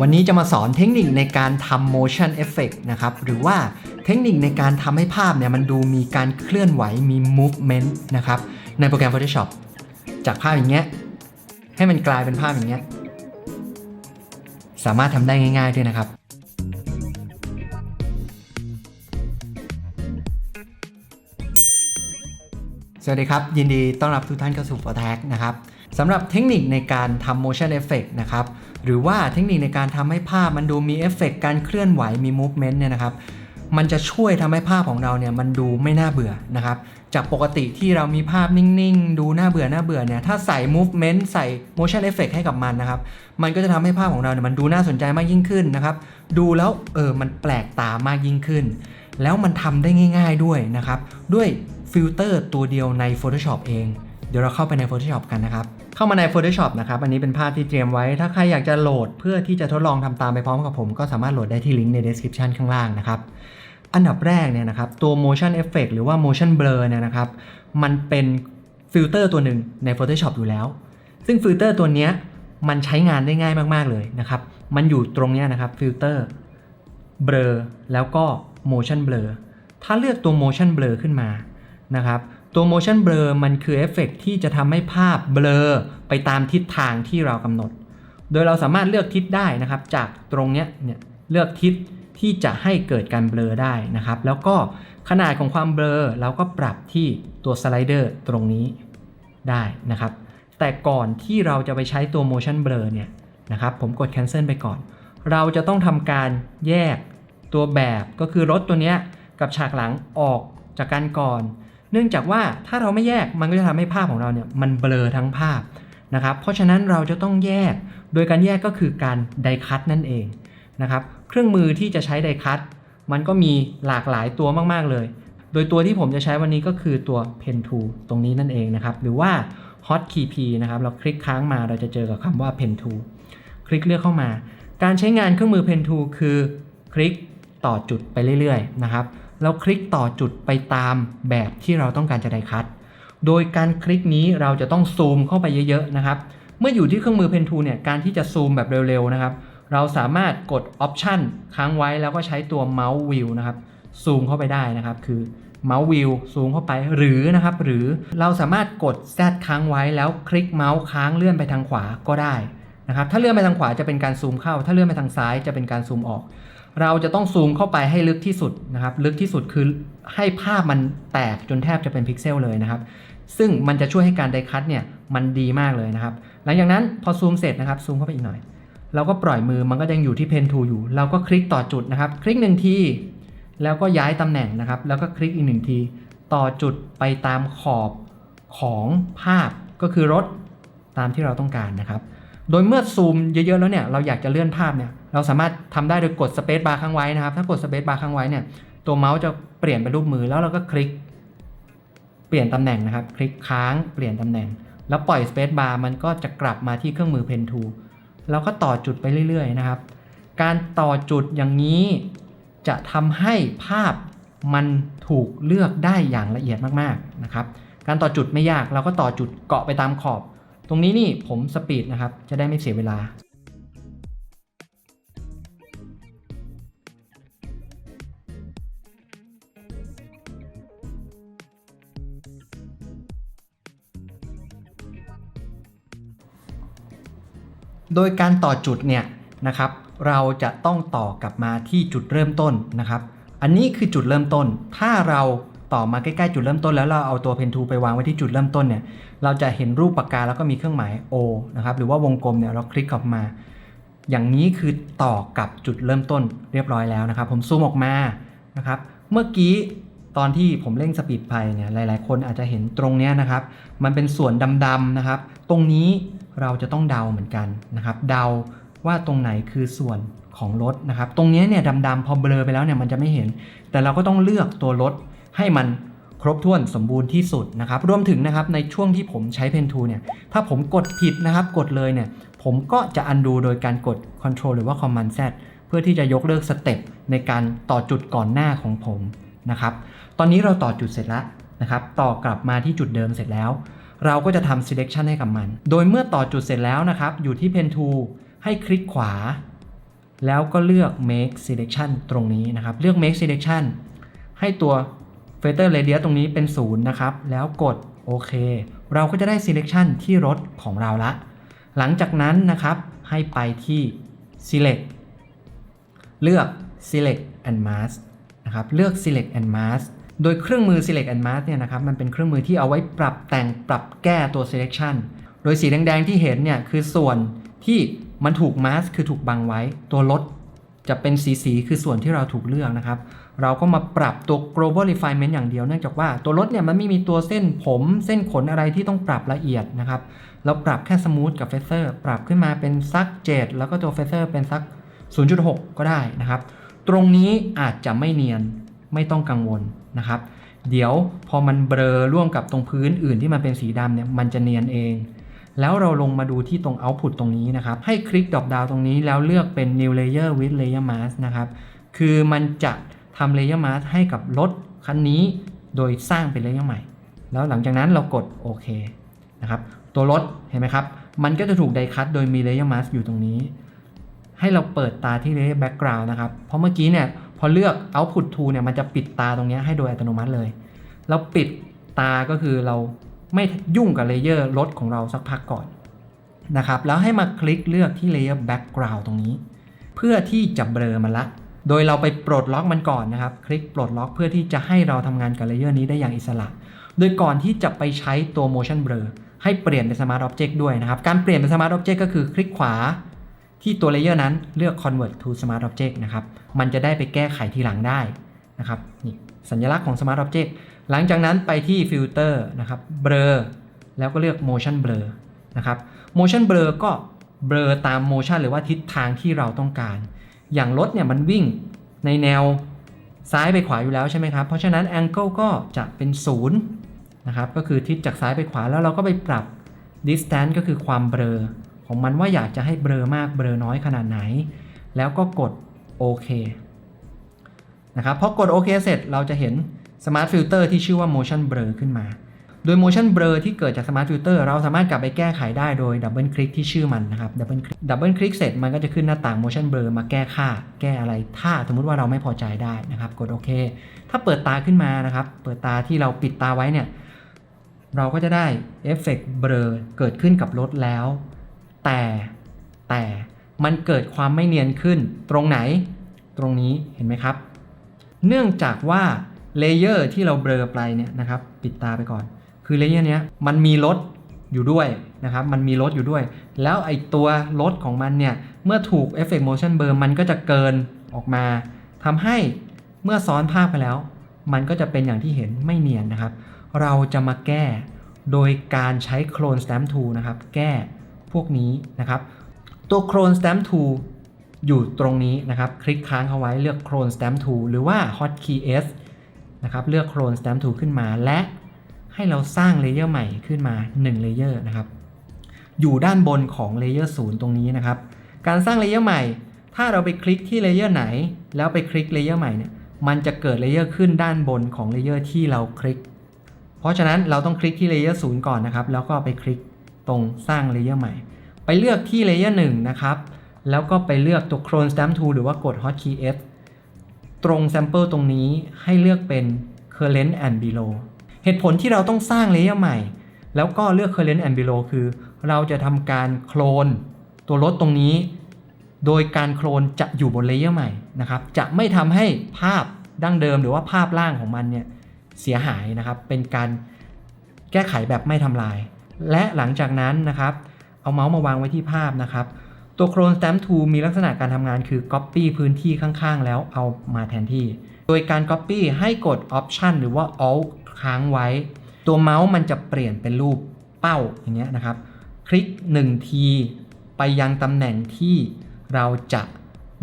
วันนี้จะมาสอนเทคนิคในการทำ motion effect นะครับ หรือว่าเทคนิคในการทำให้ภาพเนี่ยมันดูมีการเคลื่อนไหวมี movement นะครับ ในโปรแกรม Photoshop จากภาพอย่างเงี้ย ให้มันกลายเป็นภาพอย่างเงี้ย สามารถทำได้ง่ายๆด้วยนะครับสวัสดีครับ ยินดีต้อนรับทุกท่านเข้าสู่ f o r t a g นะครับสำหรับเทคนิคในการทำ motion effect นะครับ หรือว่าเทคนิคในการทำให้ภาพมันดูมีเอฟเฟกต์การเคลื่อนไหวมี movement เนี่ยนะครับมันจะช่วยทำให้ภาพของเราเนี่ยมันดูไม่น่าเบื่อนะครับ จากปกติที่เรามีภาพนิ่งๆ ดูน่าเบื่อน่าเบื่อเนี่ยถ้าใส่ movement ใส่ motion effect ให้กับมันนะครับ มันก็จะทำให้ภาพของเราเนี่ยมันดูน่าสนใจมากยิ่งขึ้นนะครับ ดูแล้วเออมันแปลกตามากยิ่งขึ้น แล้วมันทำได้ง่าย ๆด้วยนะครับ ด้วยฟิลเตอร์ตัวเดียวใน Photoshop เอง เดี๋ยวเราเข้าไปใน Photoshop กันนะครับ เข้ามาใน Photoshop นะครับ อันนี้เป็นภาพที่เตรียมไว้ ถ้าใครอยากจะโหลดเพื่อที่จะทดลองทำตามไปพร้อมกับผม ก็สามารถโหลดได้ที่ลิงก์ใน description ข้างล่างนะครับ อันดับแรกเนี่ยนะครับ ตัว motion effect หรือว่า motion blur เนี่ยนะครับ มันเป็นฟิลเตอร์ตัวหนึ่งใน Photoshop อยู่แล้ว ซึ่งฟิลเตอร์ตัวนี้มันใช้งานได้ง่ายมาก ๆ เลยนะครับ มันอยู่ตรงนี้นะครับฟิลเตอร์ blur แล้วก็ motion blur ถ้าเลือกตัว motion blur ขึ้นมานะครับ ตัว motion blur มันคือเอฟเฟกต์ที่จะทำให้ภาพเบลอไปตามทิศทางที่เรากำหนด โดยเราสามารถเลือกทิศได้นะครับ จากตรงเนี้ยเนี่ยเลือกทิศที่จะให้เกิดการเบลอได้นะครับ แล้วก็ขนาดของความเบลอเราก็ปรับที่ตัวสไลเดอร์ตรงนี้ได้นะครับ แต่ก่อนที่เราจะไปใช้ตัว motion blur เนี่ยนะครับผมกด cancel ไปก่อน เราจะต้องทำการแยกตัวแบบก็คือรถตัวเนี้ยกับฉากหลังออกจากกันก่อน เนื่องจากว่าถ้าเราไม่แยกมันก็จะทำให้ภาพของเราเนี่ยมันเบลอทั้งภาพนะครับ เพราะฉะนั้นเราจะต้องแยก โดยการแยกก็คือการไดคัตนั่นเองนะครับเครื่องมือที่จะใช้ไดคัตมันก็มีหลากหลายตัวมาก ๆ เลย โดยตัวที่ผมจะใช้วันนี้ก็คือตัว Pen Tool ตรงนี้นั่นเองนะครับ หรือว่า Hotkey P นะครับ เราคลิกค้างมาเราจะเจอกับคำว่า Pen Tool คลิกเลือกเข้ามา การใช้งานเครื่องมือ Pen Tool คือคลิกต่อจุดไปเรื่อย ๆ นะครับ เราคลิกต่อจุดไปตามแบบที่เราต้องการจะได้คัด โดยการคลิกนี้เราจะต้องซูมเข้าไปเยอะๆนะครับ เมื่ออยู่ที่เครื่องมือ Pen Tool เนี่ย การที่จะซูมแบบเร็วๆนะครับ เราสามารถกด Option ค้างไว้แล้วก็ใช้ตัวเมาส์วิวนะครับ ซูมเข้าไปได้นะครับ คือเมาส์วิวซูมเข้าไปหรือนะครับ หรือเราสามารถกด Z ค้างไว้แล้วคลิกเมาส์ค้างเลื่อนไปทางขวาก็ได้นะครับ ถ้าเลื่อนไปทางขวาจะเป็นการซูมเข้า ถ้าเลื่อนไปทางซ้ายจะเป็นการซูมออก เราจะต้องซูมเข้าไปให้ลึกที่สุดนะครับ ลึกที่สุดคือให้ภาพมันแตกจนแทบจะเป็นพิกเซลเลยนะครับ ซึ่งมันจะช่วยให้การไดคัตเนี่ยมันดีมากเลยนะครับ หลังจากนั้นพอซูมเสร็จนะครับซูมเข้าไปอีกหน่อย เราก็ปล่อยมือมันก็ยังอยู่ที่เพนทูอยู่ เราก็คลิกต่อจุดนะครับ คลิกหนึ่งทีแล้วก็ย้ายตำแหน่งนะครับ แล้วก็คลิกอีกหนึ่งที ต่อจุดไปตามขอบของภาพก็คือรถตามที่เราต้องการนะครับ โดยเมื่อซูมเยอะๆแล้วเนี่ยเราอยากจะเลื่อนภาพเนี่ยเราสามารถทำได้โดยกดสเปซบาร์ค้างไว้นะครับ ถ้ากดสเปซบาร์ค้างไว้เนี่ยตัวเมาส์จะเปลี่ยนเป็นรูปมือแล้วเราก็คลิก เปลี่ยนตำแหน่งนะครับ คลิกค้างเปลี่ยนตำแหน่ง แล้วปล่อยสเปซบาร์มันก็จะกลับมาที่เครื่องมือเพนทูแล้วก็ต่อจุดไปเรื่อย ๆ นะครับ การต่อจุดอย่างนี้จะทำให้ภาพมันถูกเลือกได้อย่างละเอียดมากๆนะครับ การต่อจุดไม่ยากเราก็ต่อจุดเกาะไปตามขอบ ตรงนี้นี่ผมสปีดนะครับ จะได้ไม่เสียเวลา โดยการต่อจุดเนี่ยนะครับ เราจะต้องต่อกลับมาที่จุดเริ่มต้นนะครับ อันนี้คือจุดเริ่มต้น ถ้าเรา ต่อมาใกล้ๆจุดเริ่มต้นแล้วเราเอาตัวเพนทูไปวางไว้ที่จุดเริ่มต้นเนี่ยเราจะเห็นรูปปากกาแล้วก็มีเครื่องหมาย O นะครับหรือว่าวงกลมเนี่ยเราคลิกออกมา อย่างนี้คือต่อกับจุดเริ่มต้นเรียบร้อยแล้วนะครับ ผมซูมออกมานะครับเมื่อกี้ตอนที่ผมเร่งสปีดไปเนี่ยหลายๆ คนอาจจะเห็นตรงเนี้ยนะครับ มันเป็นส่วนดำๆนะครับ ตรงนี้เราจะต้องเดาเหมือนกันนะครับ เดาว่าตรงไหนคือส่วนของรถนะครับ ตรงนี้เนี่ยดำๆพอเบลอไปแล้วเนี่ยมันจะไม่เห็น แต่เราก็ต้องเลือกตัวรถ ให้มันครบถ้วนสมบูรณ์ที่สุดนะครับรวมถึงนะครับในช่วงที่ผมใช้เพนทูเนี่ยถ้าผมกดผิดนะครับกดเลยเนี่ยผมก็จะอันดูโดยการกด Ctrl หรือว่า Command Z เพื่อที่จะยกเลิกสเต็ปในการต่อจุดก่อนหน้าของผมนะครับตอนนี้เราต่อจุดเสร็จแล้วนะครับต่อกลับมาที่จุดเดิมเสร็จแล้ว เราก็จะทำ selection ให้กับมัน โดยเมื่อต่อจุดเสร็จแล้วนะครับอยู่ที่ Pen Tool ให้คลิกขวา แล้วก็เลือก make selection ตรงนี้นะครับเลือก make selection ให้ตัว filter radius ตรงนี้เป็นศูนย์นะครับ แล้วกดโอเค เราก็จะได้ selection ที่รถของเราละ หลังจากนั้นนะครับให้ไปที่ select เลือก select and mask นะครับ เลือก select and mask โดยเครื่องมือ select and mask เนี่ยนะครับ มันเป็นเครื่องมือที่เอาไว้ปรับแต่งปรับแก้ตัว selection โดยสีแดงๆที่เห็นเนี่ยคือส่วนที่มันถูก mask คือถูกบังไว้ ตัวรถ จะเป็นสีสีคือส่วนที่เราถูกเลือกนะครับ เราก็มาปรับตัว global refinement อย่างเดียวเนื่องจากว่าตัวรถเนี่ยมันไม่มีตัวเส้นผมเส้นขนอะไรที่ต้องปรับละเอียดนะครับ เราปรับแค่ smooth กับ feather ปรับขึ้นมาเป็นสัก 7 แล้วก็ตัว feather เป็นสัก 0.6 ก็ได้นะครับ ตรงนี้อาจจะไม่เนียนไม่ต้องกังวลนะครับ เดี๋ยวพอมันเบลอร่วมกับตรงพื้นอื่นที่มันเป็นสีดำเนี่ยมันจะเนียนเอง แล้วเราลงมาดูที่ตรง output ตรงนี้นะครับ ให้คลิกดอปดาวตรงนี้แล้วเลือกเป็น new layer with layer mask นะครับ คือมันจะทำ layer mask ให้กับรถคันนี้โดยสร้างเป็น layer ใหม่ แล้วหลังจากนั้นเรากดโอเคนะครับตัวรถเห็นไหมครับ มันก็จะถูกไดคัตโดยมี layer mask อยู่ตรงนี้ ให้เราเปิดตาที่ layer background นะครับ เพราะเมื่อกี้เนี่ยพอเลือก output tool เนี่ยมันจะปิดตาตรงนี้ให้โดยอัตโนมัติเลย เราปิดตาก็คือเรา ไม่ยุ่งกับเลเยอร์รถของเราสักพักก่อนนะครับแล้วให้มาคลิกเลือกที่ layer background ตรงนี้ เพื่อที่จะเบลอมันละ โดยเราไปปลดล็อกมันก่อนนะครับ คลิกปลดล็อกเพื่อที่จะให้เราทำงานกับเลเยอร์นี้ได้อย่างอิสระ โดยก่อนที่จะไปใช้ตัว motion blur ให้เปลี่ยนเป็น smart object ด้วยนะครับ การเปลี่ยนเป็น smart object ก็คือคลิกขวาที่ตัวเลเยอร์นั้นเลือก convert to smart object นะครับ มันจะได้ไปแก้ไขทีหลังได้นะครับนี่สัญลักษณ์ของ smart object หลังจากนั้นไปที่ filter นะครับ blur แล้วก็เลือก motion blur นะครับ motion blur ก็ blur ตาม motion หรือว่าทิศทางที่เราต้องการ อย่างรถเนี่ยมันวิ่งในแนวซ้ายไปขวาอยู่แล้วใช่ไหมครับ เพราะฉะนั้น angle ก็จะเป็น0นะครับ ก็คือทิศจากซ้ายไปขวาแล้วเราก็ไปปรับ distance ก็คือความเบลอของมันว่าอยากจะให้เบลอมากเบลอน้อยขนาดไหน แล้วก็กดโอเคนะครับพอกดโอเคเสร็จเราจะเห็น Smart Filter ที่ชื่อว่า Motion Blur ขึ้นมา โดย Motion Blur ที่เกิดจาก Smart Filter เราสามารถกลับไปแก้ไขได้โดยดับเบิลคลิกที่ชื่อมันนะครับดับเบิลคลิกดับเบิลคลิกเสร็จมันก็จะขึ้นหน้าต่าง Motion Blur มาแก้ค่า แก้อะไร ถ้าสมมุติว่าเราไม่พอใจได้นะครับกดโอเค ถ้าเปิดตาขึ้นมานะครับเปิดตาที่เราปิดตาไว้เนี่ยเราก็จะได้เอฟเฟกต์เบลอเกิดขึ้นกับรถแล้ว แต่แต่มันเกิดความไม่เนียนขึ้นตรงไหน ตรงนี้เห็นไหมครับ เนื่องจากว่า เลเยอร์ที่เราเบลอไปเนี่ยนะครับปิดตาไปก่อน คือเลเยอร์เนี้ยมันมีรถอยู่ด้วยนะครับ มันมีรถอยู่ด้วย แล้วไอตัวรถของมันเนี่ย เมื่อถูก Effect Motion Blur มันก็จะเกินออกมาทำให้เมื่อซ้อนภาพไปแล้ว มันก็จะเป็นอย่างที่เห็นไม่เนียนนะครับ เราจะมาแก้โดยการใช้ Clone Stamp Tool นะครับ แก้พวกนี้นะครับ ตัว Clone Stamp Tool อยู่ตรงนี้นะครับ คลิกค้างเอาไว้เลือก Clone Stamp Tool หรือว่า Hotkey S นะครับเลือก Clone Stamp Tool ขึ้นมา และให้เราสร้างเลเยอร์ใหม่ขึ้นมา1เลเยอร์นะครับอยู่ด้านบนของเลเยอร์0ตรงนี้นะครับ การสร้างเลเยอร์ใหม่ ถ้าเราไปคลิกที่เลเยอร์ไหน แล้วไปคลิกเลเยอร์ใหม่เนี่ยมันจะเกิดเลเยอร์ขึ้นด้านบนของเลเยอร์ที่เราคลิก เพราะฉะนั้นเราต้องคลิกที่เลเยอร์0ก่อนนะครับ แล้วก็ไปคลิกตรงสร้างเลเยอร์ใหม่ ไปเลือกที่เลเยอร์1นะครับ แล้วก็ไปเลือกตัว Clone Stamp Tool หรือว่ากด Hotkey S ตรง Sample ตรงนี้ให้เลือกเป็น Current and Below เหตุผลที่เราต้องสร้างเลเยอร์ใหม่ แล้วก็เลือก Current and Below คือ เราจะทำการโคลนตัวรถตรงนี้ โดยการโคลนจะอยู่บนเลเยอร์ใหม่นะครับ จะไม่ทำให้ภาพดั้งเดิมหรือว่าภาพล่างของมันเนี่ยเสียหายนะครับ เป็นการแก้ไขแบบไม่ทำลาย และหลังจากนั้นนะครับ เอาเมาส์มาวางไว้ที่ภาพนะครับ ตัว Clone Stamp Tool มีลักษณะการทำงานคือ Copy พื้นที่ข้างๆ แล้วเอามาแทนที่ โดยการ Copy ให้กด Option หรือว่า Alt ค้างไว้ ตัวเมาส์มันจะเปลี่ยนเป็นรูปเป้าอย่างเงี้ยนะครับ คลิก 1 ที ไปยังตำแหน่งที่เราจะ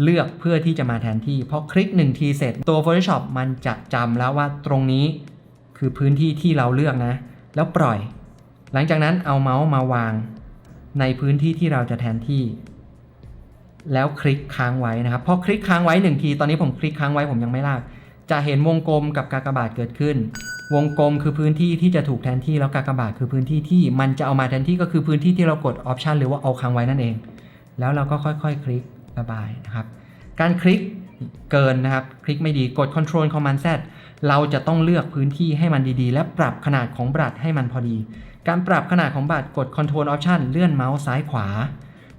เลือกเพื่อที่จะมาแทนที่พอคลิก 1 ทีเสร็จตัว Photoshop มันจะจำแล้วว่าตรงนี้คือพื้นที่ที่เราเลือกนะ แล้วปล่อย หลังจากนั้นเอาเมาส์มาวางในพื้นที่ที่เราจะแทนที่ แล้วคลิกค้างไว้นะครับพอคลิกค้างไว้1ทีตอนนี้ผมคลิกค้างไว้ผมยังไม่ลาก จะเห็นวงกลมกับกากบาทเกิดขึ้น วงกลมคือพื้นที่ที่จะถูกแทนที่แล้วกากบาทคือพื้นที่ที่มันจะเอามาแทนที่ก็คือพื้นที่ที่เรากดออปชันหรือว่าเอาค้างไว้นั่นเอง แล้วเราก็ค่อยๆ คลิกระบายนะครับ การคลิกเกินนะครับ คลิกไม่ดีกด Ctrl Command Z เราจะต้องเลือกพื้นที่ให้มันดีๆ และปรับขนาดของบรัดให้มันพอดี การปรับขนาดของบรัดกด Ctrl Option เลื่อนเมาส์ซ้ายขวา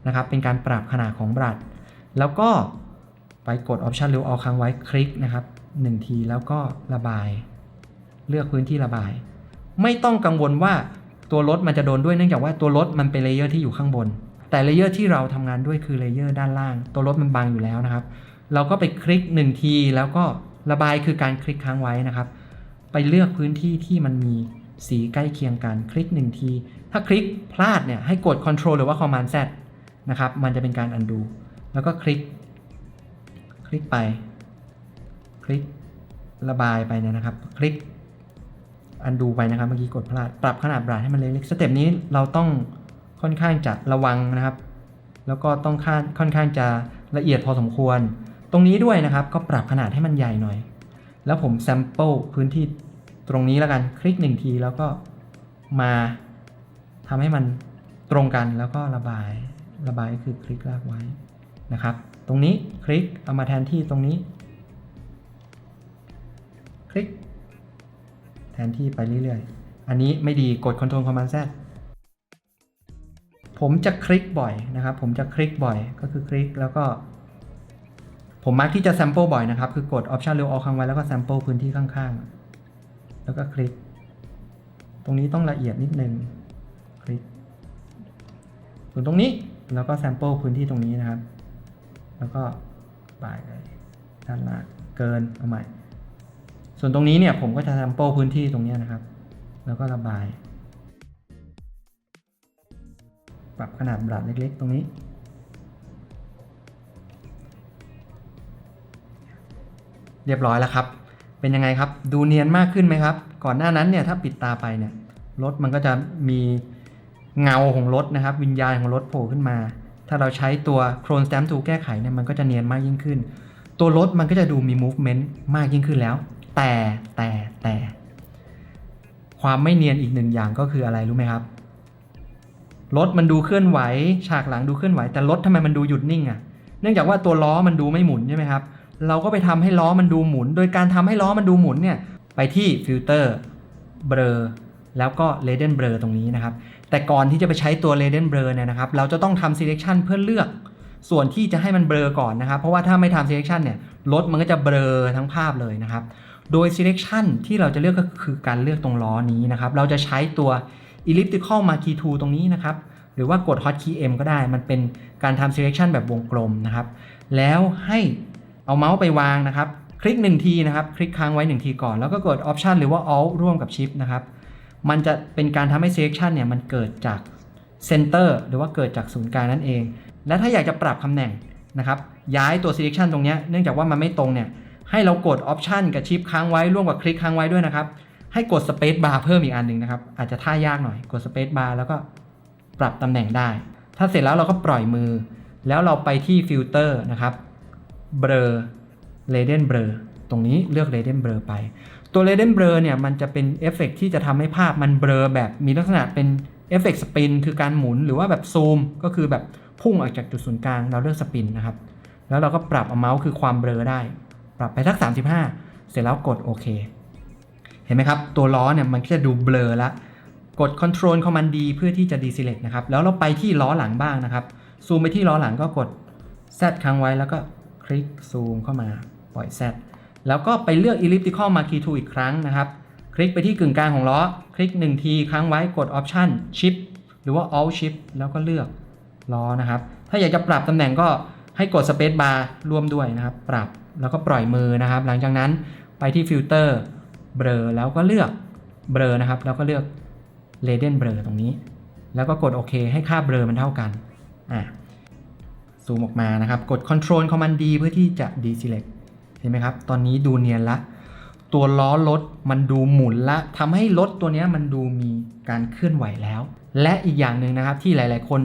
นะครับ เป็นการปรับขนาดของบรัดแล้วก็ไปกด Option หรือ Alt ค้างไว้คลิกนะครับ1ทีแล้วก็ระบาย เลือกพื้นที่ระบาย ไม่ต้องกังวลว่าตัวรถมันจะโดนด้วยเนื่องจากว่าตัวรถมันเป็นเลเยอร์ที่อยู่ข้างบน แต่เลเยอร์ที่เราทำงานด้วยคือเลเยอร์ด้านล่าง ตัวรถมันบังอยู่แล้วนะครับ เราก็ไปคลิก1ทีแล้วก็ระบายคือการคลิกค้างไว้นะครับ ไปเลือกพื้นที่ที่มันมีสีใกล้เคียงกัน คลิก1ที ถ้าคลิกพลาดเนี่ยให้กด Ctrl หรือว่า Command Z นะครับ มันจะเป็นการ undo แล้วก็คลิก คลิกไป คลิกระบายไปนะครับ คลิกอันดูไปนะครับ เมื่อกี้กดพลาด ปรับขนาดบราดให้มันเล็กๆสเต็ปนี้เราต้องค่อนข้างจะระวังนะครับ แล้วก็ต้องค่าค่อนข้างจะละเอียดพอสมควร ตรงนี้ด้วยนะครับ ก็ปรับขนาดให้มันใหญ่หน่อย แล้วผมแซมเปิลพื้นที่ตรงนี้แล้วกัน คลิกหนึ่งทีแล้วก็มาทำให้มันตรงกันแล้วก็ระบาย ระบายก็คือคลิกลากไว้นะครับ ตรงนี้คลิกเอามาแทนที่ตรงนี้ คลิก แทนที่ไปเรื่อยๆ อันนี้ไม่ดีกด Ctrl Command Z ผมจะคลิกบ่อยนะครับ ผมจะคลิกบ่อยก็คือคลิกแล้วก็ ผมมักที่จะ sample บ่อยนะครับ คือกด Option เร็วเอาค้างไว้แล้วก็ sample พื้นที่ข้างๆ แล้วก็คลิก ตรงนี้ต้องละเอียดนิดนึงคลิกส่วนตรงนี้ แล้วก็ sample พื้นที่ตรงนี้นะครับ แล้วก็ปลายเลยด้านล่างเกินเอาใหม่ ส่วนตรงนี้เนี่ยผมก็จะ sample พื้นที่ตรงนี้นะครับ แล้วก็ระบาย ปรับขนาดบลัดเล็ก ๆ ตรงนี้ เรียบร้อยแล้วครับ เป็นยังไงครับ ดูเนียนมากขึ้นไหมครับ ก่อนหน้านั้นเนี่ยถ้าปิดตาไปเนี่ยรถมันก็จะมี เงาของรถนะครับ วิญญาณของรถโผล่ขึ้นมา ถ้าเราใช้ตัว Chrome Stamp Tool แก้ไขเนี่ยมันก็จะเนียนมากยิ่งขึ้น ตัวรถมันก็จะดูมี movement มากยิ่งขึ้นแล้ว แต่แต่แต่ ความไม่เนียนอีกหนึ่งอย่างก็คืออะไรรู้ไหมครับรถมันดูเคลื่อนไหว ฉากหลังดูเคลื่อนไหว แต่รถทำไมมันดูหยุดนิ่งอะ่ะ เนื่องจากว่าตัวล้อมันดูไม่หมุนใช่ไหมครับ เราก็ไปทำให้ล้อมันดูหมุน โดยการทำให้ล้อมันดูหมุนเนี่ย ไปที่ฟิลเตอร์เบลอ แล้วก็เลเดนเบลอตรงนี้นะครับ แต่ก่อนที่จะไปใช้ตัวเลเดนเบลอเนี่ยนะครับ เราจะต้องทำ selection เพื่อเลือกส่วนที่จะให้มันเบลอก่อนนะครับ เพราะว่าถ้าไม่ทำ selection เนี่ยรถมันก็จะเบลอทั้งภาพเลยนะครับ โดย selection ที่เราจะเลือกก็คือการเลือกตรงล้อนี้นะครับ เราจะใช้ตัว elliptical marquee tool ตรงนี้นะครับ หรือว่ากด hotkey M ก็ได้ มันเป็นการทำ selection แบบวงกลมนะครับ แล้วให้เอาเมาส์ไปวางนะครับ คลิก1ทีนะครับ คลิกค้างไว้ 1 ทีก่อน แล้วก็กด option หรือว่า alt ร่วมกับ shift นะครับ มันจะเป็นการทำให้ selection เนี่ยมันเกิดจาก center หรือว่าเกิดจากศูนย์กลางนั่นเอง และถ้าอยากจะปรับตำแหน่งนะครับย้ายตัว selection ตรงนี้เนื่องจากว่ามันไม่ตรงเนี่ยให้เรากด option กับ shift ค้างไว้ร่วมกับคลิกค้างไว้ด้วยนะครับ ให้กด space bar เพิ่มอีกอันหนึ่งนะครับ อาจจะท่ายากหน่อยกด space bar แล้วก็ปรับตำแหน่งได้ ถ้าเสร็จแล้วเราก็ปล่อยมือ แล้วเราไปที่ฟิลเตอร์นะครับ blur Raden blur ตรงนี้เลือก Raden blur ไป ตัว Raden blur เนี่ยมันจะเป็นเอฟเฟกที่จะทำให้ภาพมันเบลอแบบมีลักษณะเป็นเอฟเฟกสปินคือการหมุนหรือว่าแบบซูม ก็คือแบบพุ่งออกจากจุดศูนย์กลางเราเลือกสปินนะครับ แล้วเราก็ปรับเอาเมาส์คือความเบลอได้ ปรับไปสัก 35 เสร็จแล้วกดโอเค เห็นไหมครับ ตัวล้อเนี่ยมันก็จะดูเบลอละกด Ctrl Command D เพื่อที่จะ deselect นะครับ แล้วเราไปที่ล้อหลังบ้างนะครับ ซูมไปที่ล้อหลังก็กด Z ค้างไว้แล้วก็คลิกซูมเข้ามาปล่อย Z แล้วก็ไปเลือก elliptical marquee tool อีกครั้งนะครับ คลิกไปที่กึ่งกลางของล้อ คลิก 1 ทีค้างไว้กด option shift หรือว่า alt shift แล้วก็เลือกล้อนะครับ ถ้าอยากจะปรับตำแหน่งก็ให้กด space bar ร่วมด้วยนะครับ ปรับแล้วก็ปล่อยมือนะครับ หลังจากนั้นไปที่ฟิลเตอร์เบลอแล้วก็เลือกเบลอนะครับ แล้วก็เลือกเลเดนเบลอตรงนี้ แล้วก็กดโอเคให้ค่าเบลอมันเท่ากันอะซูมออกมานะครับ กด Ctrl Command D เพื่อที่จะ deselect เห็นไหมครับ ตอนนี้ดูเนียนละ ตัวล้อรถมันดูหมุนละทำให้รถตัวนี้มันดูมีการเคลื่อนไหวแล้ว และอีกอย่างหนึ่งนะครับที่หลาย ๆ คน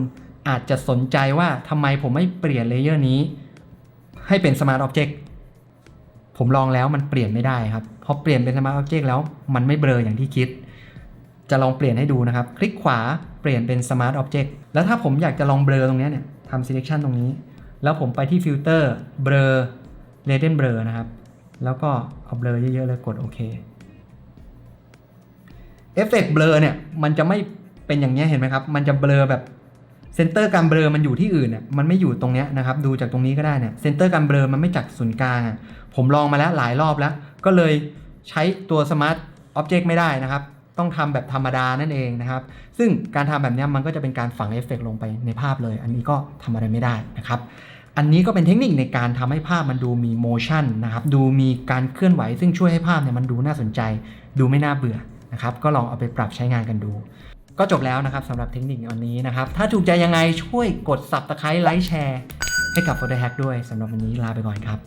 อาจจะสนใจว่าทำไมผมไม่เปลี่ยนเลเยอร์นี้ ให้เป็น Smart Object ผมลองแล้วมันเปลี่ยนไม่ได้ครับพอเปลี่ยนเป็น Smart Object แล้วมันไม่เบลออย่างที่คิด จะลองเปลี่ยนให้ดูนะครับ คลิกขวาเปลี่ยนเป็น Smart Object แล้วถ้าผมอยากจะลองเบลอตรงนี้เนี่ยทำ selection ตรงนี้ แล้วผมไปที่ฟิลเตอร์เบลอ เรเดนเบลอนะครับ แล้วก็เอาเบลอเยอะๆเลยกดโอเคเอฟเฟกต์เบลอเนี่ยมันจะไม่เป็นอย่างนี้เห็นไหมครับ มันจะเบลอแบบเซนเตอร์การเบลอมันอยู่ที่อื่นน่ะมันไม่อยู่ตรงนี้นะครับ ดูจากตรงนี้ก็ได้เนี่ยเซนเตอร์การเบลอมันไม่จากศูนย์กลางอะผมลองมาแล้วหลายรอบแล้ว ก็เลยใช้ตัว Smart Object ไม่ได้นะครับ ต้องทำแบบธรรมดานั่นเองนะครับ ซึ่งการทำแบบนี้มันก็จะเป็นการฝังเอฟเฟกต์ลงไปในภาพเลย อันนี้ก็ทำอะไรไม่ได้นะครับ อันนี้ก็เป็นเทคนิคในการทำให้ภาพมันดูมีโมชั่นนะครับ ดูมีการเคลื่อนไหว ซึ่งช่วยให้ภาพเนี่ยมันดูน่าสนใจ ดูไม่น่าเบื่อนะครับ ก็ลองเอาไปปรับใช้งานกันดู ก็จบแล้วนะครับสำหรับเทคนิควันนี้นะครับ ถ้าถูกใจยังไงช่วยกด subscribe ไลค์แชร์ให้กับ Photo Hack ด้วยสำหรับวันนี้ลาไปก่อนครับ